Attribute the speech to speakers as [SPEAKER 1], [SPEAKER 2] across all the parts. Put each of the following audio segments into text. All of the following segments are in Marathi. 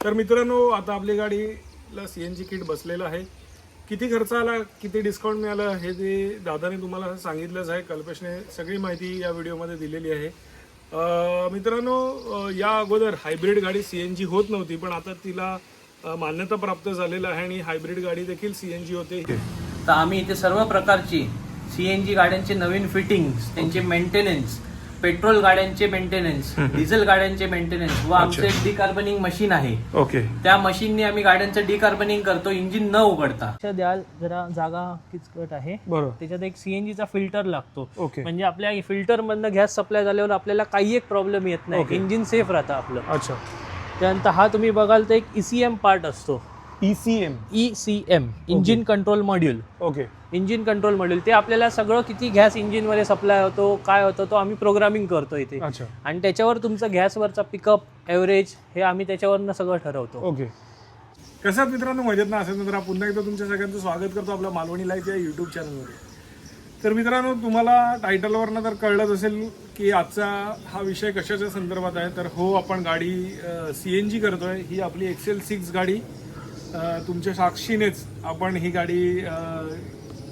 [SPEAKER 1] तर मित्रांनो आता आपली गाडीला सी एन जी किट बसलेलं आहे. किती खर्च आला किती डिस्काउंट मिळालं हे ते दादाने तुम्हाला सांगितलंच आहे. कल्पेशने सगळी माहिती या व्हिडिओमध्ये दिलेली आहे. मित्रांनो या अगोदर हायब्रिड गाडी सी एन जी होत नव्हती पण आता तिला मान्यता प्राप्त झालेलं आहे आणि हायब्रिड गाडी देखील सी एन जी होते.
[SPEAKER 2] तर आम्ही इथे सर्व प्रकारची सी एन जी गाड्यांचे नवीन फिटिंग्स त्यांचे मेंटेनन्स पेट्रोल गाड्यांचे मेंटेनन्स डिझेल गाड्यांचे मेंटेनन्स व आमचं एक डिकार्बनिंग मशीन आहे.
[SPEAKER 1] ओके.
[SPEAKER 2] त्या मशीनने आम्ही गाड्यांचं डिकार्बनिंग करतो इंजिन न उघडता. द्याल जरा जागा किचकट आहे.
[SPEAKER 1] बरोबर.
[SPEAKER 2] त्याच्यात एक सीएनजीचा फिल्टर लागतो.
[SPEAKER 1] ओके.
[SPEAKER 2] म्हणजे आपल्या फिल्टर मधनं गॅस सप्लाय झाल्यावर आपल्याला काही एक प्रॉब्लेम येत नाही. इंजिन सेफ राहतं आपलं.
[SPEAKER 1] अच्छा.
[SPEAKER 2] त्यानंतर हा तुम्ही बघाल तर एक ईसीएम पार्ट असतो.
[SPEAKER 1] E C M
[SPEAKER 2] E C M engine control module
[SPEAKER 1] okay
[SPEAKER 2] engine control module ते आपल्याला सगळं किती गॅस इंजिनमध्ये सप्लाय होतो काय होतं तो आम्ही प्रोग्रामिंग करतो इथे.
[SPEAKER 1] अच्छा.
[SPEAKER 2] आणि त्याच्यावर तुमचं गॅसवरचा पिकअप ॲव्हरेज हे आम्ही त्याच्यावरनं सगळं ठरवतो.
[SPEAKER 1] ओके कसं आहात मित्रांनो मजेत ना असेल तर पुन्हा एकदा तुमच्या सगळ्यांचं स्वागत करतो आपल्या मालवणी लाईव्ह या यूट्यूब चॅनलमध्ये तर मित्रांनो तुम्हाला टायटलवरनं तर कळलंच असेल की आजचा हा विषय कशाच्या संदर्भात आहे तर हो आपण गाडी सी एन जी करतोय. ही आपली एक्सेल सिक्स गाडी. तुमच्या साक्षीनेच आपण ही गाडी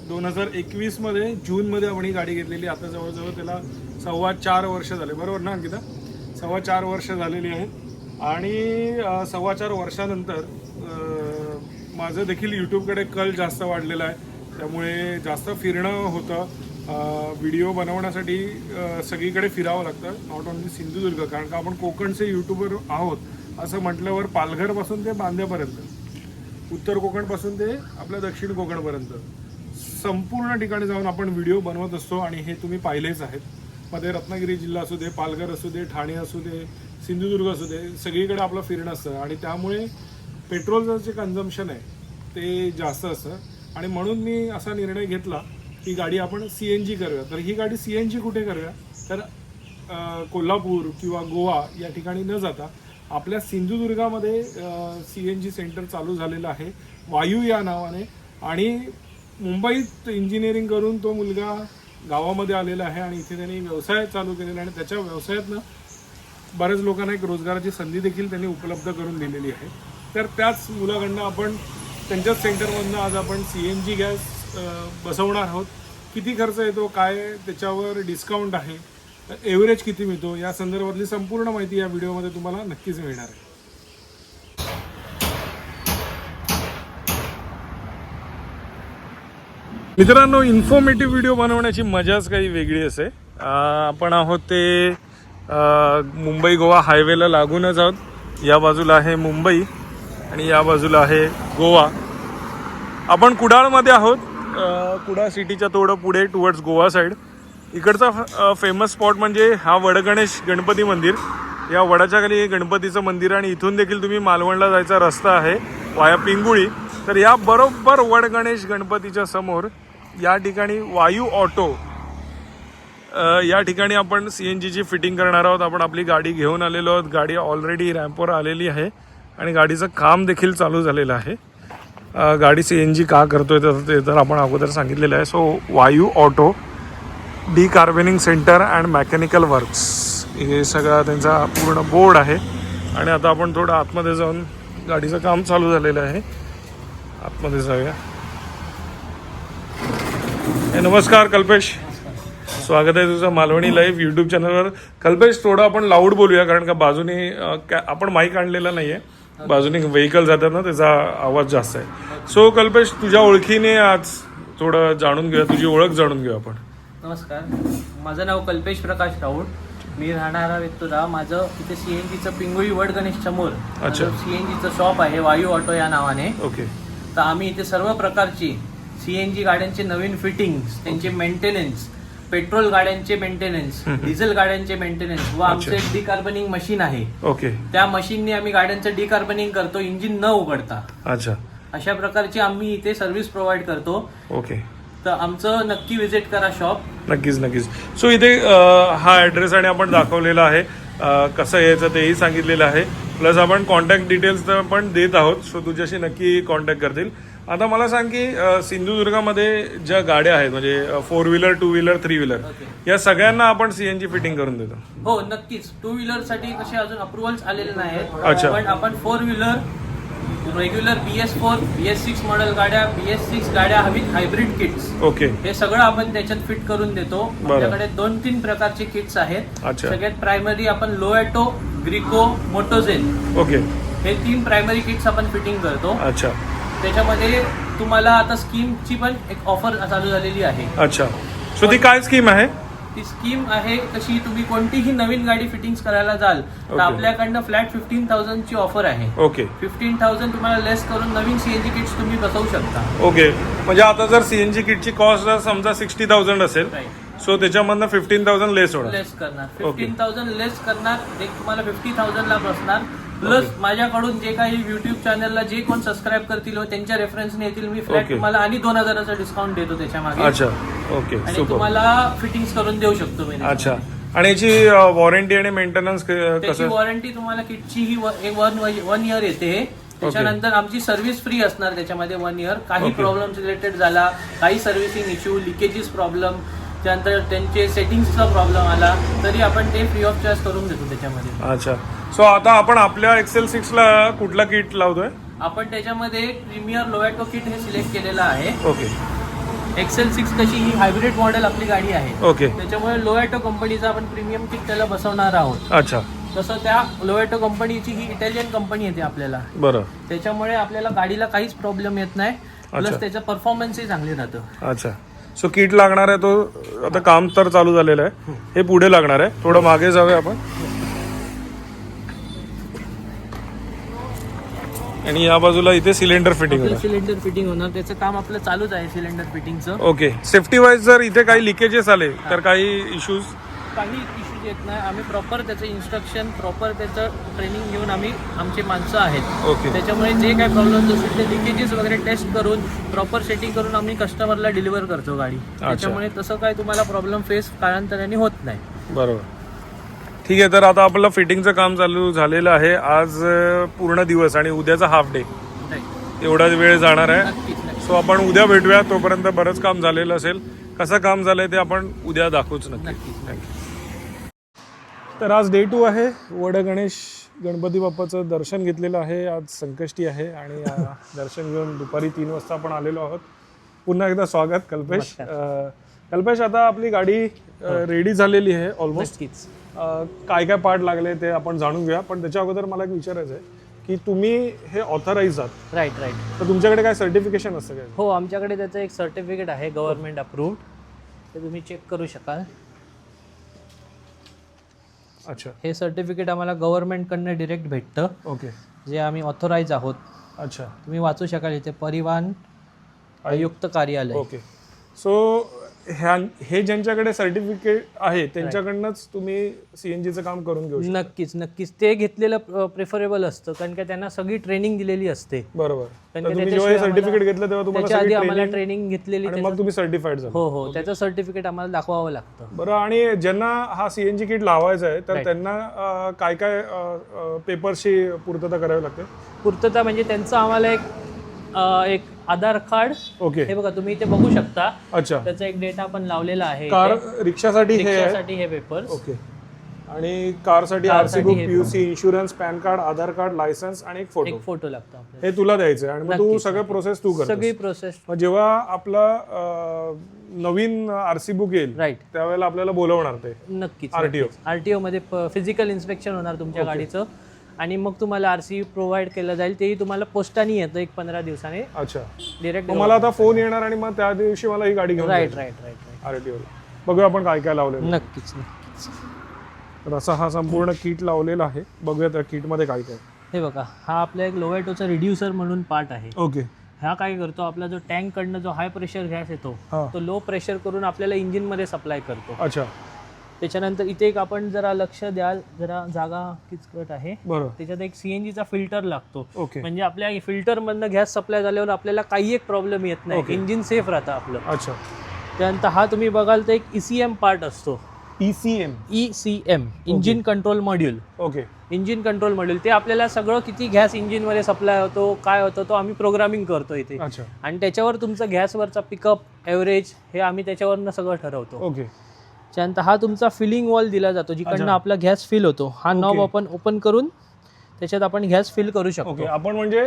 [SPEAKER 1] दोन हजार एकवीसमध्ये जूनमध्ये आपण ही गाडी घेतलेली. आता जवळजवळ त्याला सव्वा चार वर्ष झाले. बरोबर ना अंकिता? सव्वा चार वर्ष झालेली आहेत आणि सव्वा चार वर्षानंतर माझं देखील यूट्यूबकडे कल जास्त वाढलेला आहे. त्यामुळे जास्त फिरणं होतं. व्हिडिओ बनवण्यासाठी सगळीकडे फिरावं लागतं. नॉट ओनली सिंधुदुर्ग कारण का आपण कोकणचे यूट्यूबर आहोत असं म्हटल्यावर पालघरपासून ते बांध्यापर्यंत उत्तर कोकणपासून ते आपल्या दक्षिण कोकणपर्यंत. संपूर्ण ठिकाणी जाऊन आपण व्हिडिओ बनवत असतो आणि हे तुम्ही पाहिलेच आहेत. मग ते रत्नागिरी जिल्हा असू दे पालघर असू दे ठाणे असू दे सिंधुदुर्ग असू दे सगळीकडे आपलं फिरणं असतं. आणि त्यामुळे पेट्रोलचं जे कन्झम्पशन आहे ते जास्त असतं. आणि म्हणून मी असा निर्णय घेतला की गाडी आपण सी एन जी करूया. तर ही गाडी सी एन जी कुठे करूया? तर कोल्हापूर किंवा गोवा या ठिकाणी न जाता आपल्या सिंधुदुर्गामध्ये सी एन जी सेंटर चालू झालेलं आहे. वायू या नावाने. आणि मुंबईत इंजिनिअरिंग करून तो मुलगा गावामध्ये आलेला आहे आणि इथे त्यांनी व्यवसाय चालू केलेला आहे आणि त्याच्या व्यवसायातनं बऱ्याच लोकांना एक रोजगाराची संधी देखील त्यांनी उपलब्ध करून दिलेली आहे. तर त्याच मुलाकडनं आपण त्यांच्याच सेंटरमधनं आज आपण सी एन जी गॅस बसवणार आहोत. किती खर्च येतो काय त्याच्यावर डिस्काउंट आहे? एव्हरेज किती मिळतो? या संदर्भातली संपूर्ण माहिती या व्हिडिओमध्ये तुम्हाला नक्कीच मिळणार आहे. मित्रांनो इन्फॉर्मेटिव्ह व्हिडिओ बनवण्याची मजाच काही वेगळी असे. आपण आहोत ते मुंबई गोवा हायवेला लागूनच आहोत. या बाजूला आहे मुंबई आणि या बाजूला आहे गोवा. आपण कुडाळमध्ये आहोत. कुडाळ सिटीच्या थोडं पुढे टुवर्ड्स गोवा साईड इकडचा फेमस स्पॉट म्हणजे हा वडगणेश गणपती मंदिर. या वडाच्या खाली गणपतीचं मंदिर आणि इथून देखील तुम्ही मालवणला जायचा रस्ता आहे वाया पिंगुळी. तर या बरोबर वडगणेश गणपतीच्या समोर या ठिकाणी वायू ऑटो या ठिकाणी आपण सी एन जीची फिटिंग करणार आहोत. आपण आपली गाडी घेऊन आलेलो आहोत. गाडी ऑलरेडी रॅम्पवर आलेली आहे आणि गाडीचं काम देखील चालू झालेलं आहे. गाडी सी एन जी का करतोय तर ते तर आपण अगोदर सांगितलेलं आहे. So Vayu auto decarboning centre and mechanical works. हे सगळा त्यांचा पूर्ण बोर्ड आहे. आणि आता आपण थोडं आतमध्ये जाऊन गाडीचं काम चालू झालेलं आहे. आतमध्ये जाऊया. नमस्कार कल्पेश. स्वागत आहे तुझं मालवणी लाईव्ह यूट्यूब चॅनलवर कल्पेश थोडं आपण लाऊड बोलूया कारण का बाजूने कॅ- आपण माईक आणलेला नाही आहे बाजूने व्हेकल जातात ना त्याचा आवाज जास्त आहे. सो कल्पेश तुझ्या ओळखीने आज थोडं जाणून घेऊया तुझी ओळख जाणून घेऊया आपण.
[SPEAKER 2] नमस्कार. माझं नाव कल्पेश प्रकाश राऊत. मी राहणारा व्यक्तुरा माझं इथे सीएनजीचं पिंगुळी वड गणेश समोर
[SPEAKER 1] अच्छा.
[SPEAKER 2] सीएनजीचं शॉप आहे वायू ऑटो या नावाने.
[SPEAKER 1] ओके.
[SPEAKER 2] तर आम्ही इथे सर्व प्रकारची सीएनजी गाड्यांचे नवीन फिटिंग्स त्यांचे मेंटेनन्स पेट्रोल गाड्यांचे मेंटेनन्स डिझेल गाड्यांचे मेंटेनन्स व आमचं एक डिकार्बनिंग मशीन आहे.
[SPEAKER 1] ओके.
[SPEAKER 2] त्या मशीनने आम्ही गाड्यांचं डिकार्बनिंग करतो. इंजिन न उघडता.
[SPEAKER 1] अच्छा.
[SPEAKER 2] अशा प्रकारची आम्ही इथे सर्व्हिस प्रोव्हाइड करतो.
[SPEAKER 1] ओके.
[SPEAKER 2] तर आमचं नक्की विजिट करा शॉप
[SPEAKER 1] नक्कीच नक्कीच. सो इथे अं, हा ॲड्रेस आणि आपण दाखवलेला आहे. अं, कसं यायचं तेही सांगितलेलं आहे. प्लस आपण कॉन्टॅक्ट डिटेल्स पण देत आहोत. सो तुझ्याशी नक्की कॉन्टॅक्ट करतील. आता मला सांग की अ, सिंधुदुर्गामध्ये ज्या गाड्या आहेत म्हणजे four wheeler two wheeler three wheeler या सगळ्यांना आपण सीएनजी फिटिंग करून देतो.
[SPEAKER 2] हो नक्कीच. टू व्हीलरसाठी कसे अजून अप्रुव्हल्स आलेले नाहीत.
[SPEAKER 1] अच्छा.
[SPEAKER 2] पण आपण four wheeler regular B S four B S six model गाड्या बी एस सिक्स गाड्या हवीत हायब्रिड किट्स
[SPEAKER 1] ओके
[SPEAKER 2] हे सगळं आपण त्याच्यात फिट करून देतो. आपल्याकडे दोन तीन प्रकारचे किट्स आहेत.
[SPEAKER 1] अच्छा.
[SPEAKER 2] सगळ्यात प्रायमरी आपण लोएटो ग्रिको मोटोझेन
[SPEAKER 1] ओके
[SPEAKER 2] हे तीन प्रायमरी किट्स आपण फिटिंग करतो.
[SPEAKER 1] अच्छा.
[SPEAKER 2] त्याच्यामध्ये तुम्हाला आता स्कीमची पण एक ऑफर चालू झालेली आहे.
[SPEAKER 1] अच्छा. सो ती काय स्कीम आहे?
[SPEAKER 2] ती स्कीम आहे कशी तुम्ही कोणतीही नवीन गाडी फिटिंग करायला जाल तर
[SPEAKER 1] Okay.
[SPEAKER 2] आपल्याकडनं फ्लॅट फिफ्टीन थाउजंड ची ऑफर आहे.
[SPEAKER 1] ओके
[SPEAKER 2] फिफ्टीन थाउजंड तुम्हाला लेस करून नवीन सीएनजी किट्स तुम्ही बसवू शकता.
[SPEAKER 1] ओके म्हणजे आता जर सीएनजी किटची कॉस्ट जर समजा सिक्स्टी थाउजंड असेल सो त्याच्यामधनं फिफ्टीन थाउजंड लेस होणार.
[SPEAKER 2] लेस करणार. फिफ्टीन थाउजंड लेस करणार एक तुम्हाला फिफ्टी थाउजंड ला बसणार. प्लस माझ्याकडून जे काही युट्यूब चॅनलला जे कोण सबस्क्राईब करतील व त्यांच्या रेफरन्सने येतील मी फ्लॅट
[SPEAKER 1] Okay.
[SPEAKER 2] तुम्हाला आणि दोन हजाराचा डिस्काउंट देतो त्याच्यामागे.
[SPEAKER 1] अच्छा. ओके
[SPEAKER 2] आणि
[SPEAKER 1] सुपर
[SPEAKER 2] तुम्हाला फिटिंग्स करून देऊ शकतो मी.
[SPEAKER 1] अच्छा. आणि याची वॉरंटी आणि मेंटेनन्स
[SPEAKER 2] त्याची
[SPEAKER 1] कसं?
[SPEAKER 2] वॉरंटी तुम्हाला किटची ही वन वन इयर येते. त्याच्यानंतर आमची सर्व्हिस फ्री असणार त्याच्यामध्ये वन इयर काही
[SPEAKER 1] Okay.
[SPEAKER 2] प्रॉब्लेम रिलेटेड झाला काही सर्व्हिसिंग इश्यू लिकेजेस प्रॉब्लेम त्यानंतर त्यांचे सेटिंग्सचा प्रॉब्लेम आला तरी आपण ते फ्री ऑफ चार्ज करून देतो त्याच्यामध्ये.
[SPEAKER 1] अच्छा. सो आता आपण आपल्या एक्सेल सिक्सला कुठला किट लावतोय?
[SPEAKER 2] आपण त्याच्यामध्ये प्रीमियर लोएटो किट हे सिलेक्ट केलेलं आहे.
[SPEAKER 1] ओके
[SPEAKER 2] एक्सेल सिक्स कशी ही हायब्रिड मॉडेल आपली गाडी आहे.
[SPEAKER 1] ओके
[SPEAKER 2] त्याच्यामुळे लोएटो कंपनीचा आपण प्रीमियम किट त्याला बसवणार आहोत.
[SPEAKER 1] अच्छा.
[SPEAKER 2] तसं त्या लोएटो कंपनीची ही इटालियन कंपनी येते आपल्याला.
[SPEAKER 1] बरं.
[SPEAKER 2] त्याच्यामुळे आपल्याला गाडीला काहीच प्रॉब्लेम येत नाही. प्लस त्याचं परफॉर्मन्सही चांगली राहतं.
[SPEAKER 1] अच्छा. सो किट लागणार आहे तो आता काम तर चालू झालेलं आहे. हे पुढे लागणार आहे. थोडं मागे जाऊया आपण. आणि या बाजूला इथे सिलेंडर फिटिंग
[SPEAKER 2] आपलं
[SPEAKER 1] होणार
[SPEAKER 2] सिलेंडर फिटिंग होणार. त्याचं काम आपलं चालूच आहे सिलेंडर फिटिंगचं
[SPEAKER 1] ओके सेफ्टी वाईज जर इथे काही लिकेजेस आले तर काही इश्यूज
[SPEAKER 2] काही इश्यूज येत नाही. आम्ही प्रॉपर त्याचं इन्स्ट्रक्शन प्रॉपर त्याचं ट्रेनिंग घेऊन आम्ही आमचे माणसं आहेत.
[SPEAKER 1] ओके
[SPEAKER 2] त्याच्यामुळे जे काही प्रॉब्लेम असतील ते लिकेजेस वगैरे टेस्ट करून प्रॉपर सेटिंग करून आम्ही कस्टमरला डिलिव्हर करतो गाडी. त्याच्यामुळे तसं काही तुम्हाला प्रॉब्लेम फेस काळांतराने होत नाही.
[SPEAKER 1] बरोबर. ठीक आहे तर आता आपलं फिटिंगचं काम चालू झालेलं आहे. आज पूर्ण दिवस आणि उद्याचा हाफ डे
[SPEAKER 2] Right.
[SPEAKER 1] एवढा वेळ जाणार आहे. सो आपण उद्या भेटूया. तोपर्यंत बरंच काम झालेलं असेल. कसं काम झालंय ते आपण उद्या दाखवूच नक्की. तर आज डे टू आहे. वड गणेश गणपती बाप्पाचं दर्शन घेतलेलं आहे. आज संकष्टी आहे आणि दर्शन घेऊन दुपारी तीन वाजता आपण आलेलो आहोत. पुन्हा एकदा स्वागत कल्पेश. कल्पेश आता आपली गाडी रेडी झालेली आहे ऑलमोस्ट
[SPEAKER 2] नक्कीच
[SPEAKER 1] काय काय पार्ट लागले ते आपण जाणून घेऊया. पण त्याच्या अगोदर मला एक विचारायचं आहे की तुम्ही हे ऑथराईज आहात.
[SPEAKER 2] राईट राईट
[SPEAKER 1] तर तुमच्याकडे काय सर्टिफिकेशन असतं काय?
[SPEAKER 2] हो आमच्याकडे त्याचं एक सर्टिफिकेट आहे गव्हर्नमेंट अप्रूव्ड ते तुम्ही चेक करू शकाल.
[SPEAKER 1] अच्छा.
[SPEAKER 2] हे सर्टिफिकेट आम्हाला गव्हर्नमेंटकडनं डिरेक्ट भेटतं.
[SPEAKER 1] ओके
[SPEAKER 2] जे आम्ही ऑथोराईज आहोत.
[SPEAKER 1] अच्छा.
[SPEAKER 2] तुम्ही वाचू शकाल इथे परिवहन आयुक्त कार्यालय.
[SPEAKER 1] ओके सो ह्या हे ज्यांच्याकडे सर्टिफिकेट आहे त्यांच्याकडनंच तुम्ही सीएनजीचं काम करून घेऊ शकता.
[SPEAKER 2] नक्कीच नक्कीच. ते घेतलेलं प्रेफरेबल असतं कारण का त्यांना सगळी ट्रेनिंग दिलेली असते.
[SPEAKER 1] बरोबर. तर
[SPEAKER 2] कारण का
[SPEAKER 1] तुम्ही जेव्हा हे
[SPEAKER 2] त्याच्याशिवाय
[SPEAKER 1] सर्टिफिकेट घेतलं तेव्हा तुम्हाला
[SPEAKER 2] त्याच्या आधी
[SPEAKER 1] सगळी
[SPEAKER 2] आम्हाला ट्रेनिंग घेतलेली
[SPEAKER 1] आणि मग तुम्ही सर्टिफाईड झाला.
[SPEAKER 2] हो हो. त्याचं सर्टिफिकेट आम्हाला दाखवावं लागतं.
[SPEAKER 1] बरं आणि ज्यांना हा सीएनजी किट लावायचा आहे तर त्यांना अं, काय काय पेपरची पूर्तता करावी लागते?
[SPEAKER 2] पूर्तता म्हणजे त्यांचं आम्हाला एक अं, एक आधार कार्ड
[SPEAKER 1] ओके.
[SPEAKER 2] हे बघा तुम्ही इथे बघू शकता.
[SPEAKER 1] अच्छा.
[SPEAKER 2] त्याचा एक डेटा पण लावलेला आहे.
[SPEAKER 1] कार रिक्षासाठी हे आहे?
[SPEAKER 2] रिक्षासाठी हे पेपर्स
[SPEAKER 1] ओके. आणि कारसाठी RC book PUC insurance PAN card Aadhaar card licence आणि एक फोटो
[SPEAKER 2] एक फोटो लागतो आपल्याला.
[SPEAKER 1] हे तुला द्यायचं आहे आणि मग तू सगळं प्रोसेस तू कर
[SPEAKER 2] सगळी प्रोसेस
[SPEAKER 1] मग जेव्हा आपला अं, नवीन आरसी बुक येईल
[SPEAKER 2] राईट
[SPEAKER 1] त्यावेळेला आपल्याला बोलवणार ते.
[SPEAKER 2] नक्कीच
[SPEAKER 1] आरटीओ
[SPEAKER 2] आरटीओ मध्ये फिजिकल इन्स्पेक्शन होणार तुमच्या गाडीचं. आणि मग तुम्हाला आरसी प्रोव्हाइड केलं जाईल. तेही तुम्हाला पोस्टाने येतं एक पंधरा दिवसाने.
[SPEAKER 1] अच्छा.
[SPEAKER 2] डिरेक्ट
[SPEAKER 1] मला आता फोन येणार आणि मग त्या दिवशी मला ही गाडी घेऊन
[SPEAKER 2] राईट राईट राईट
[SPEAKER 1] आरटीओ बघूया आपण काय काय लावलेलं
[SPEAKER 2] नक्कीच नक्कीच.
[SPEAKER 1] तर असा हा संपूर्ण किट लावलेला आहे. बघूया त्या किटमध्ये काय काय.
[SPEAKER 2] हे बघा हा आपल्या एक लोवेटोचा रिड्युसर म्हणून पार्ट आहे.
[SPEAKER 1] ओके.
[SPEAKER 2] हा काय करतो आपला जो टँक कडनं जो हाय प्रेशर गॅस येतो तो लो प्रेशर करून आपल्याला इंजिनमध्ये सप्लाय करतो.
[SPEAKER 1] अच्छा.
[SPEAKER 2] त्याच्यानंतर इथे एक आपण जरा लक्ष द्याल जरा जागा किचकट आहे. त्याच्यात एक सीएनजीचा फिल्टर लागतो.
[SPEAKER 1] ओके.
[SPEAKER 2] म्हणजे आपल्या फिल्टर मधनं गॅस सप्लाय झाल्यावर आपल्याला काही एक प्रॉब्लेम येत नाही.
[SPEAKER 1] Okay.
[SPEAKER 2] इंजिन सेफ राहतं आपलं.
[SPEAKER 1] अच्छा.
[SPEAKER 2] त्यानंतर हा तुम्ही बघाल तर एक ईसीएम पार्ट असतो.
[SPEAKER 1] E C M
[SPEAKER 2] E C M engine control module
[SPEAKER 1] okay.
[SPEAKER 2] Engine control module ते आपल्याला सगळं किती गॅस इंजिनमध्ये सप्लाय होतो काय होतं तो आम्ही प्रोग्रामिंग करतो इथे.
[SPEAKER 1] अच्छा.
[SPEAKER 2] आणि त्याच्यावर तुमचं गॅसवरचा पिकअप ॲव्हरेज हे आम्ही त्याच्यावरनं सगळं ठरवतो.
[SPEAKER 1] ओके.
[SPEAKER 2] त्यानंतर हा तुमचा फिलिंग वॉल दिला जातो जिकडनं. आपला गॅस फिल होतो. हा नॉब. आपण ओपन करून त्याच्यात आपण गॅस फिल करू शकतो.
[SPEAKER 1] आपण म्हणजे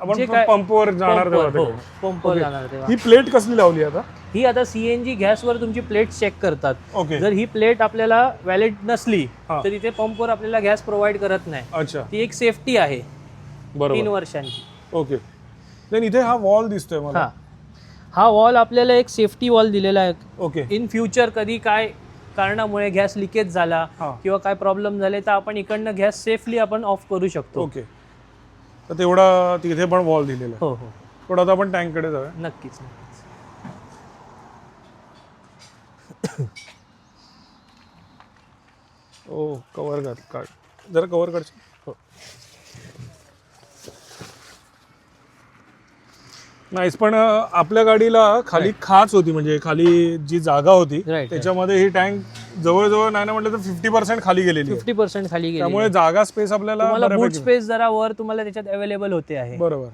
[SPEAKER 1] आपण पंपवर जाणार
[SPEAKER 2] पंपवर, हो. जाणार
[SPEAKER 1] ही प्लेट कसली लावली आता?
[SPEAKER 2] ही आता सीएनजी गॅसवर तुमची प्लेट चेक करतात. जर ही प्लेट आपल्याला व्हॅलिड नसली. तर इथे पंपवर आपल्याला गॅस प्रोव्हाइड करत नाही.
[SPEAKER 1] अच्छा.
[SPEAKER 2] ती एक सेफ्टी आहे. तीन वर्षांची.
[SPEAKER 1] ओके देन इथे हा वॉल दिसतोय मला.
[SPEAKER 2] हा. वॉल आपल्याला एक सेफ्टी वॉल दिलेला आहे.
[SPEAKER 1] ओके
[SPEAKER 2] इन फ्युचर कधी काय कारणामुळे गॅस लिकेज झाला
[SPEAKER 1] हा.
[SPEAKER 2] किंवा काय प्रॉब्लेम झाले तर आपण इकडनं गॅस सेफली आपण ऑफ करू शकतो.
[SPEAKER 1] ओके. तर तेवढा तिथे पण वॉल दिलेला आहे.
[SPEAKER 2] हो हो.
[SPEAKER 1] पण आता आपण टँककडे जाऊया.
[SPEAKER 2] नक्कीच नक्कीच.
[SPEAKER 1] ओ कवर घात काढ जरा कवर काढशील
[SPEAKER 2] हो.
[SPEAKER 1] नाहीच पण आपल्या गाडीला खाली खाच होती म्हणजे खाली जी जागा होती. त्याच्यामध्ये ही टँक जवळजवळ नाही ना म्हटलं तर फिफ्टी पर्सेंट खाली गेलेली.
[SPEAKER 2] फिफ्टी पर्सेंट खाली गेली
[SPEAKER 1] त्यामुळे जागा स्पेस आपल्याला
[SPEAKER 2] बूट स्पेस जरा वर तुम्हाला त्याच्यात अवेलेबल होते आहे
[SPEAKER 1] बरोबर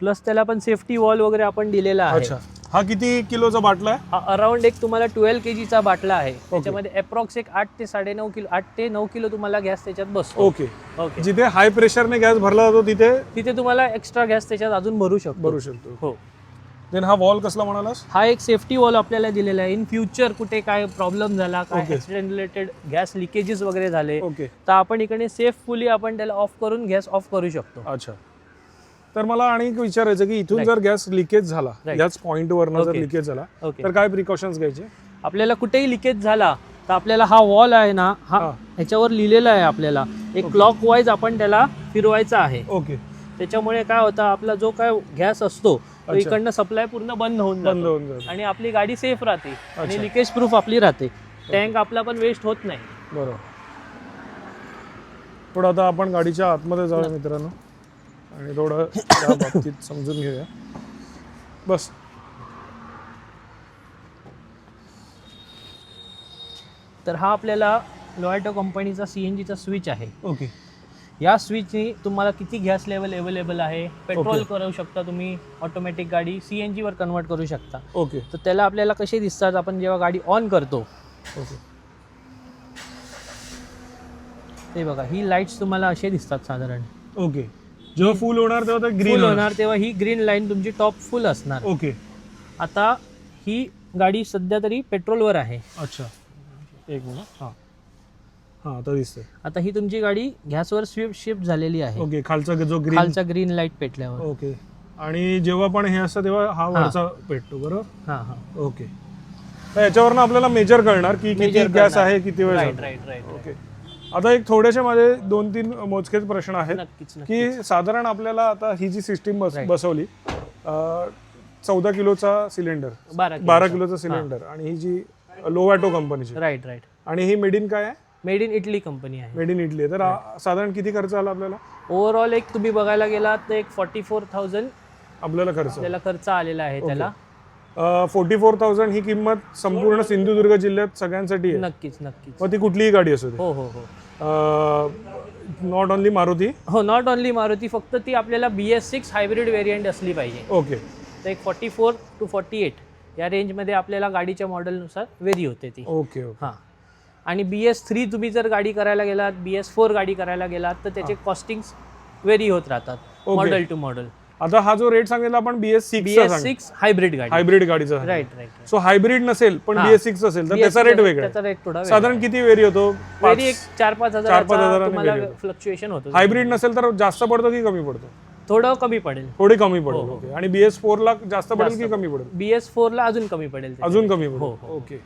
[SPEAKER 2] प्लस त्याला पण सेफ्टी वॉल वगैरे आपण दिलेला आहे.
[SPEAKER 1] अच्छा. हा किती किलोचा बाटला आहे?
[SPEAKER 2] हा अराउंड एक तुम्हाला ट्वेल्व के जीचा बाटला आहे. त्याच्यामध्ये अप्रॉक्स एक आठ ते साडेनऊ किलो आठ ते नऊ किलो तुम्हाला गॅस त्याच्यात बसतो.
[SPEAKER 1] ओके
[SPEAKER 2] ओके
[SPEAKER 1] जिथे हाय प्रेशरने गॅस भरला जातो तिथे
[SPEAKER 2] तिथे तुम्हाला एक्स्ट्रा गॅस त्याच्यात अजून भरू शकतो.
[SPEAKER 1] भरू शकतो.
[SPEAKER 2] हो.
[SPEAKER 1] देन हा वॉल कसला म्हणालास?
[SPEAKER 2] हा एक सेफ्टी वॉल आपल्याला दिलेला आहे. इन फ्युचर कुठे काय प्रॉब्लेम झाला काय
[SPEAKER 1] Okay.
[SPEAKER 2] Accident related gas leakages वगैरे झाले
[SPEAKER 1] ओके
[SPEAKER 2] तर आपण इकडे सेफफुली आपण त्याला ऑफ करून गॅस ऑफ करू शकतो.
[SPEAKER 1] अच्छा. तर मला आणि एक विचारायचं की इथून
[SPEAKER 2] Right.
[SPEAKER 1] जर गॅस लिकेज झाला
[SPEAKER 2] Right.
[SPEAKER 1] याच पॉइंटवरनं जर
[SPEAKER 2] Okay.
[SPEAKER 1] लिकेज झाला
[SPEAKER 2] ओके
[SPEAKER 1] तर काय प्रिकॉशन्स घ्यायचे?
[SPEAKER 2] आपल्याला कुठेही लिकेज झाला तर आपल्याला हा वॉल आहे ना हा
[SPEAKER 1] हा.
[SPEAKER 2] ह्याच्यावर लिहिलेला आहे आपल्याला. एक क्लॉक वाईज आपण त्याला फिरवायचा आहे.
[SPEAKER 1] ओके
[SPEAKER 2] त्याच्यामुळे काय होतं आपला जो काय गॅस असतो तो
[SPEAKER 1] अच्छा.
[SPEAKER 2] इकडनं सप्लाय पूर्ण बंद होऊन
[SPEAKER 1] बंद
[SPEAKER 2] जातो
[SPEAKER 1] होऊन जातं.
[SPEAKER 2] आणि आपली गाडी सेफ राहते.
[SPEAKER 1] अच्छा.
[SPEAKER 2] आणि लिकेज प्रूफ आपली राहते. टँक आपला पण वेस्ट होत नाही.
[SPEAKER 1] बरोबर. थोडं आता आपण गाडीच्या आतमध्ये जाऊया मित्रांनो. आणि थोडं त्या बाबतीत समजून घेऊया. बस.
[SPEAKER 2] तर हा आपल्याला लोयॅटो कंपनीचा सी एन जीचा स्विच आहे.
[SPEAKER 1] ओके
[SPEAKER 2] या स्विचनी तुम्हाला किती गॅस लेवल अवेलेबल आहे? Petrol
[SPEAKER 1] Okay.
[SPEAKER 2] करू शकता तुम्ही ऑटोमॅटिक गाडी सी एन जीवर कन्वर्ट करू शकता.
[SPEAKER 1] ओके
[SPEAKER 2] तर त्याला आपल्याला कसे दिसतात? आपण जेव्हा गाडी ऑन करतो.
[SPEAKER 1] ओके
[SPEAKER 2] ते बघा ही लाईट्स तुम्हाला असे दिसतात साधारण.
[SPEAKER 1] ओके जेव्हा फुल होणार तेव्हा ते ग्रीन
[SPEAKER 2] फुल होणार. तेव्हा ही ग्रीन लाईन तुमची टॉप फुल असणार.
[SPEAKER 1] ओके
[SPEAKER 2] आता ही गाडी सध्या तरी पेट्रोलवर आहे.
[SPEAKER 1] अच्छा. एक मिनिट हां. हां आता दिसतंय.
[SPEAKER 2] आता ही तुमची गाडी गॅसवर स्विफ्ट शिफ्ट झालेली आहे.
[SPEAKER 1] ओके खालचा जो ग्रीन
[SPEAKER 2] खालचा ग्रीन लाइट पेटल्यावर.
[SPEAKER 1] ओके आणि जेव्हा पण हे असतं तेव्हा हा वरचा पेटतो बरोबर?
[SPEAKER 2] हा हा.
[SPEAKER 1] ओके याच्यावरनं आपल्याला मेजर कळणार की किती
[SPEAKER 2] Measure
[SPEAKER 1] गॅस. आहे किती वेळ
[SPEAKER 2] राईट
[SPEAKER 1] झाला.
[SPEAKER 2] राईट राईट
[SPEAKER 1] ओके आता एक थोडेसे माझे दोन तीन मोजकेच प्रश्न आहेत की साधारण आपल्याला आता ही जी सिस्टीम बस. बसवली चौदा किलोचा सिलेंडर
[SPEAKER 2] बारा किलो.
[SPEAKER 1] बारा किलोचा सिलेंडर आणि ही जी लोवॅटो कंपनीची
[SPEAKER 2] राईट राईट
[SPEAKER 1] आणि ही मेड इन काय आहे?
[SPEAKER 2] मेड इन इटली कंपनी आहे.
[SPEAKER 1] मेड इन इटली तर साधारण किती खर्च आला आपल्याला?
[SPEAKER 2] ओव्हरऑल एक तुम्ही बघायला गेलात तर एक फॉर्टी फोर थाउजंड
[SPEAKER 1] आपल्याला खर्च.
[SPEAKER 2] त्याला खर्च आलेला आहे त्याला.
[SPEAKER 1] फोर्टी फोर थाउजंड ही किंमत संपूर्ण सिंधुदुर्ग जिल्ह्यात सगळ्यांसाठी आहे.
[SPEAKER 2] नक्कीच नक्कीच.
[SPEAKER 1] मग ती कुठलीही गाडी असू दे.
[SPEAKER 2] हो हो हो.
[SPEAKER 1] Not only Maruti?
[SPEAKER 2] हो नॉट ओनली मारुती फक्त ती आपल्याला B S six hybrid variant असली पाहिजे.
[SPEAKER 1] ओके.
[SPEAKER 2] तर एक forty four to forty eight या रेंजमध्ये आपल्याला गाडीच्या मॉडेलनुसार व्हेरी होते ती.
[SPEAKER 1] ओके
[SPEAKER 2] हां. आणि बी एस थ्री तुम्ही जर गाडी करायला गेलात बी एस फोर गाडी करायला गेलात तर त्याचे कॉस्टिंग्स व्हेरी होत राहतात. मॉडेल टू मॉडेल
[SPEAKER 1] आता हा जो रेट सांगितला आपण BS
[SPEAKER 2] B
[SPEAKER 1] six
[SPEAKER 2] S six hybrid गाडी.
[SPEAKER 1] हायब्रिड गाडीचा
[SPEAKER 2] राईट राईट
[SPEAKER 1] सो हायब्रिड नसेल पण
[SPEAKER 2] हा.
[SPEAKER 1] बीएस सिक्स असेल तर त्याचा रेट वेगळा
[SPEAKER 2] त्याचा रेट थोडा.
[SPEAKER 1] साधारण किती वेरी होतो?
[SPEAKER 2] व्हेरी एक चार पाच
[SPEAKER 1] चार पाच
[SPEAKER 2] हजार. फ्लक्च्युएशन होतं.
[SPEAKER 1] हायब्रिड नसेल तर जास्त पडतो की कमी पडतो?
[SPEAKER 2] थोडं कमी पडेल.
[SPEAKER 1] थोडी कमी
[SPEAKER 2] हो,
[SPEAKER 1] पडेल ओके. आणि बीएस फोर ला जास्त पडेल की कमी पडेल?
[SPEAKER 2] बी एस फोरला अजून कमी पडेल
[SPEAKER 1] अजून कमी
[SPEAKER 2] हो,
[SPEAKER 1] पडेल ओके.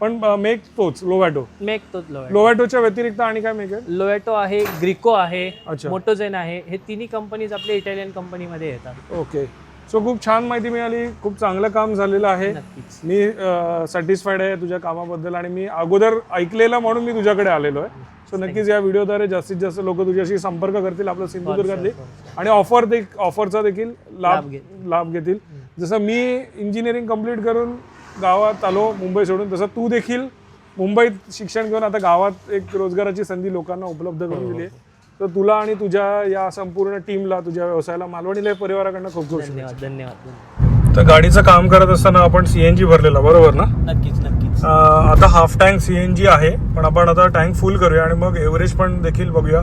[SPEAKER 1] पण मेक तोच लोवॅटो
[SPEAKER 2] मेक तोच लोएटो
[SPEAKER 1] लोवॅटोच्या व्यतिरिक्त आणि काय मेक आहे?
[SPEAKER 2] लोएटो आहे ग्रिको आहे
[SPEAKER 1] अच्छा.
[SPEAKER 2] मोटोजेन आहे. हे तिन्ही कंपनीज आपल्या इटालियन कंपनीमध्ये येतात.
[SPEAKER 1] ओके सो खूप छान माहिती मिळाली. खूप चांगलं काम झालेलं आहे.
[SPEAKER 2] नक्कीच.
[SPEAKER 1] मी सॅटिस्फाईड आहे तुझ्या कामाबद्दल आणि मी अगोदर ऐकलेलं म्हणून मी तुझ्याकडे आलेलो आहे. सो नक्कीच या व्हिडिओद्वारे जास्तीत जास्त लोक तुझ्याशी संपर्क करतील आपलं सिंधुदुर्गातली. आणि ऑफर दे ऑफरचा देखील लाभ.
[SPEAKER 2] लाभ घेतील.
[SPEAKER 1] जसं मी इंजिनिअरिंग कंप्लीट करून गावात आलो मुंबई सोडून. तसं तू देखील मुंबईत शिक्षण घेऊन आता गावात एक रोजगाराची संधी लोकांना उपलब्ध करून दिली आहे. तर तुला आणि तुझ्या या संपूर्ण टीमला तुझ्या व्यवसायाला मालवणी लाईफ परिवाराकडनं खूप खूप.
[SPEAKER 2] धन्यवाद धन्यवाद.
[SPEAKER 1] तर गाडीचं काम करत असताना आपण सीएनजी भरलेला बरोबर ना?
[SPEAKER 2] नक्कीच नक्कीच.
[SPEAKER 1] आता हाफ टँक सीएनजी आहे पण आपण आता टँक फुल करूया आणि मग एव्हरेज पण देखील बघूया.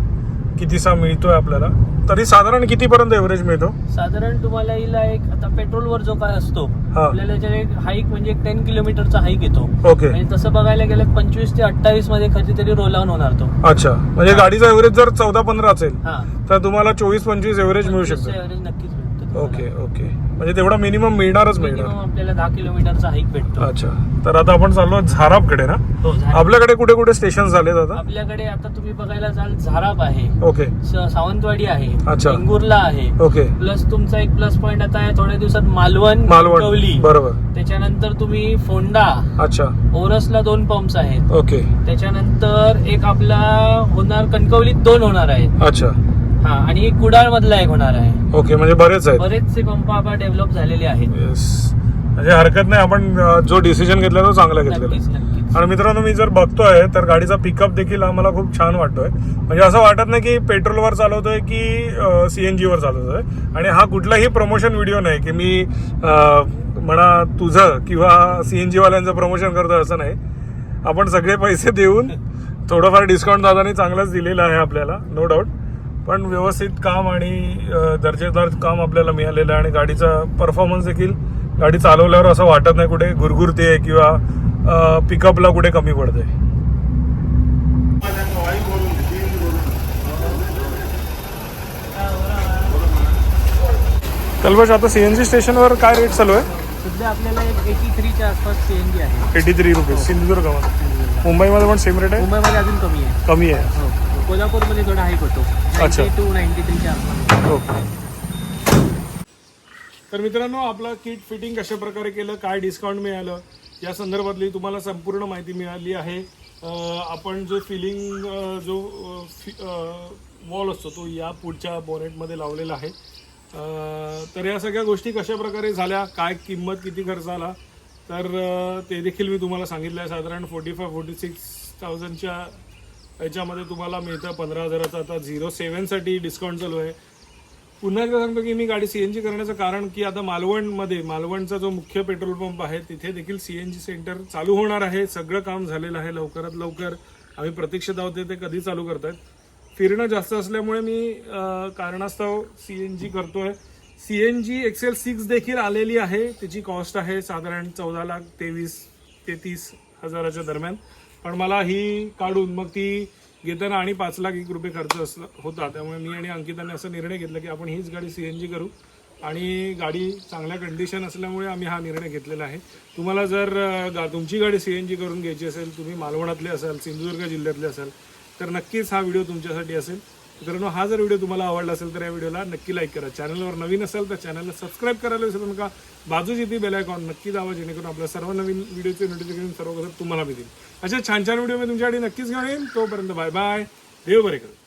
[SPEAKER 1] कितीसा मिळतोय आपल्याला? तरी साधारण कितीपर्यंत एव्हरेज मिळतो?
[SPEAKER 2] साधारण तुम्हाला हिला एक आता पेट्रोलवर जो काय असतो
[SPEAKER 1] हा.
[SPEAKER 2] आपल्याला याच्यात एक हाईक म्हणजे एक टेन किलोमीटरचा हाईक येतो.
[SPEAKER 1] ओके
[SPEAKER 2] म्हणजे तसं बघायला गेलं पंचवीस ते अठ्ठावीसमध्ये कधीतरी रोल ऑन होणार तो.
[SPEAKER 1] अच्छा. म्हणजे गाडीचा एव्हरेज जर चौदा पंधरा असेल
[SPEAKER 2] हा.
[SPEAKER 1] तर तुम्हाला चोवीस पंचवीस एव्हरेज मिळू
[SPEAKER 2] 25 चं
[SPEAKER 1] शकतं.
[SPEAKER 2] average नक्कीच
[SPEAKER 1] ओके ओके. म्हणजे तेवढा मिनिमम मिळणारच
[SPEAKER 2] मिनिमम
[SPEAKER 1] मिळणार
[SPEAKER 2] आपल्याला दहा किलोमीटरचा हाईक भेटतो.
[SPEAKER 1] अच्छा. तर आता आपण चाललो झारापकडे ना?
[SPEAKER 2] हो, झाराप.
[SPEAKER 1] आपल्याकडे कुठे कुठे स्टेशन झालेत आता?
[SPEAKER 2] आपल्याकडे आता तुम्ही बघायला जाल झाराप आहे.
[SPEAKER 1] ओके.
[SPEAKER 2] स- सावंतवाडी आहे.
[SPEAKER 1] अच्छा.
[SPEAKER 2] इंगुर्ला आहे.
[SPEAKER 1] ओके.
[SPEAKER 2] प्लस तुमचा एक प्लस पॉइंट आता आहे थोड्या दिवसात मालवण
[SPEAKER 1] मालवण. बरोबर.
[SPEAKER 2] त्याच्यानंतर तुम्ही फोंडा.
[SPEAKER 1] अच्छा.
[SPEAKER 2] ओरसला दोन पंप्स आहेत.
[SPEAKER 1] ओके.
[SPEAKER 2] त्याच्यानंतर एक आपला होणार कणकवलीत दोन होणार आहेत.
[SPEAKER 1] अच्छा.
[SPEAKER 2] हा आणि एक कुडाळ मधला एक होणार आहे.
[SPEAKER 1] ओके म्हणजे बरेच आहेत.
[SPEAKER 2] बरेचसे पंप आपण डेव्हलप झालेले आहेत.
[SPEAKER 1] येस म्हणजे हरकत नाही आपण जो डिसिजन घेतला तो चांगला घेतलेला
[SPEAKER 2] नक्कीच नक्कीच.
[SPEAKER 1] आणि मित्रांनो मी जर बघतोय तर गाडीचा पिकअप देखील आम्हाला खूप छान वाटतोय. म्हणजे असं वाटत नाही की पेट्रोलवर चालवतोय की सीएनजी वर चालवतोय. आणि हा कुठलाही प्रमोशन व्हिडिओ नाही की मी अं, म्हणा तुझं किंवा सीएनजी वाल्यांचं प्रमोशन करतोय असं नाही. आपण सगळे पैसे देऊन थोडंफार डिस्काउंट दादानी चांगलाच दिलेलं आहे आपल्याला नो डाऊट पण व्यवस्थित काम आणि दर्जेदार काम आपल्याला मिळालेलं आहे आणि गाडीचा परफॉर्मन्स देखील गाडी चालवल्यावर असं वाटत नाही कुठे गुरगुरते किंवा पिकअपला कुठे कमी पडते कल्बश आता सीएनजी स्टेशनवर काय रेट चालू आहे?
[SPEAKER 2] सध्या आपल्याला एक एटी थ्रीच्या आसपास सीएनजी आहे.
[SPEAKER 1] एटी थ्री रुपीज सिंधुदुर्गामध्ये मुंबईमध्ये पण सेम रेट आहे?
[SPEAKER 2] मुंबईमध्ये अजून कमी आहे.
[SPEAKER 1] कमी आहे.
[SPEAKER 2] हो. कोल्हापूरमध्ये थोडा हाईक होतो.
[SPEAKER 1] अच्छा.
[SPEAKER 2] नाईन्टी टू नाईन्टी थ्रीच्या आसपास.
[SPEAKER 1] ओके. तर मित्रांनो आपलं किट फिटिंग कशा प्रकारे केलं काय डिस्काउंट मिळालं या संदर्भातली तुम्हाला संपूर्ण माहिती मिळाली आहे. अं, आपण जो फिलिंग जो वॉल असतो तो या पुढच्या बॉनेटमध्ये लावलेला आहे. अं, तर या सगळ्या गोष्टी कशा प्रकारे झाल्या काय किंमत किती खर्च आला तर अं, ते देखील मी तुम्हाला सांगितलं आहे साधारण फोर्टी फाय फोर्टी सिक्स थाउजंडच्या याच्यामध्ये तुम्हाला मिळतं पंधरा हजाराचा. आता झिरो सेवनसाठी डिस्काउंट चालू आहे. पुन्हा एकदा सांगतो की मी गाडी सी एन जी करण्याचं कारण की आता मालवणमध्ये मालवणचा जो मुख्य पेट्रोल पंप आहे तिथे देखील सी एन जी सेंटर चालू होणार आहे. सगळं काम झालेलं आहे लवकरात लवकर. आम्ही प्रतीक्षेत आहोत ते कधी चालू करतायत फिरणं जास्त असल्यामुळे मी कारणास्तव सी एन जी करतोय. C N G XL six देखील आलेली आहे. त्याची कॉस्ट आहे साधारण चौदा लाख तेवीस तेहतीस हजाराच्या दरम्यान. पण मला ही काढून मग ती घेताना आणि पाच लाख एक रुपये खर्च असला होता. त्यामुळे मी आणि अंकिताने असा निर्णय घेतला की आपण हीच गाडी सी एन जी करू. आणि गाडी चांगल्या कंडिशन असल्यामुळे आम्ही हा निर्णय घेतलेला आहे. तुम्हाला जर गा तुमची गाडी सी एन जी करून घ्यायची असेल तुम्ही मालवणातले असाल सिंधुदुर्ग जिल्ह्यातले असाल तर नक्कीच हा व्हिडिओ तुमच्यासाठी असेल. मित्रांनो हा जर व्हिडिओ तुम्हाला आवडला असेल तर या व्हिडिओला नक्की लाईक करा. चॅनलवर नवीन असाल तर चॅनलला सबस्क्राईब करायला विसरू नका. बाजूची ती बेलायकॉन नक्की दावा जेणेकरून आपल्या सर्व नवीन व्हिडिओचे नोटिफिकेशन सर्व तुम्हाला मिळतील. अशा छान छान व्हिडिओ मी तुमच्यासाठी नक्कीच घेऊन येईन. तोपर्यंत बाय बाय देव बरे करू